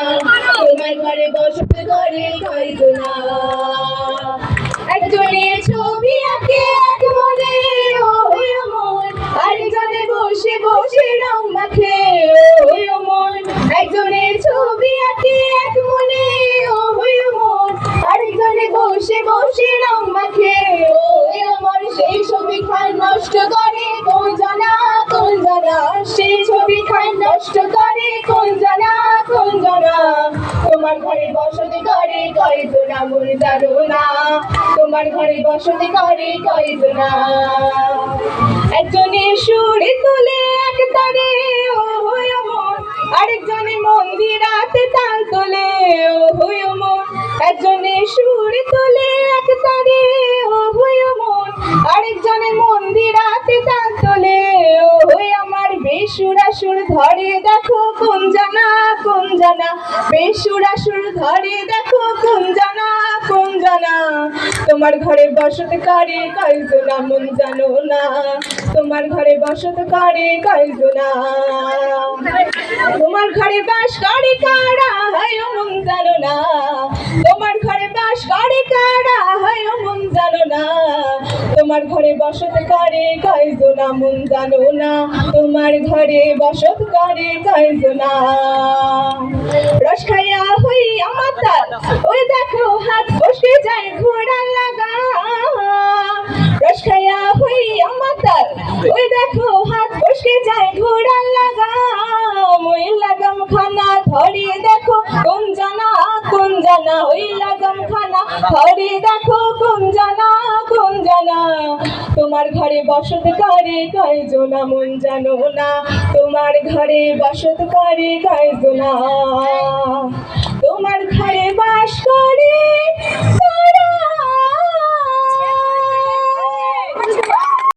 তোমার ঘরে বসত করে কয়জনা একজনের ছবি আঁকে, এক মনে ও মন আরেকজনে বসে বসে রং মাখে ও একজনের ছবি আঁকে, এক মনে ও আরেকজনে বসে বসে রং মাখে ও মন সেই ছবি খান নষ্ট করে, কোন জানা কোন জানা? সেই ছবি খান নষ্ট করে, কোন জানা? কোন জানা তোমার ঘরে বসতি করে কয়জনা মন জানো না তোমার ঘরে বসতি করে কয়জনা একজনে সুরে তোলে এক ও হয় মন আরেকজনে মন্দিরাতে তাল তোলে, ও হয় মন একজনে সুরে তোলে এক তারে, ও বেসুরা সুর ধরে দেখো কোন জানা কোন জানা বেসুর আসুর ধরে দেখো কোন জানা কোন জানা তোমার ঘরে বসত করে কয়জনা মন জানো না। তোমার ঘরে বসত করে কয়জনা তোমার ঘরে বাস করে কারা হয় মন তোমার ঘরে বসত করে কয়জনা মন জানো না। তোমার ঘরে বসত করে কয়জনা রস খাইয়া হই আমার ওই দেখো হাত বসে যায় ঘোড়া লাগা। রস খাইয়া হই আমার ওই দেখো হাত বসে যায় ঘোড়া লাগা। ওই লাগাম খানা ধরিয়ে দেখো, কোন জানা কোন জানা ওই লাগাম খানা দেখো কোন জানা কোন জানা তোমার ঘরে বসত করে কয়জনা মন জানো না। তোমার ঘরে বসত করে কয়জনা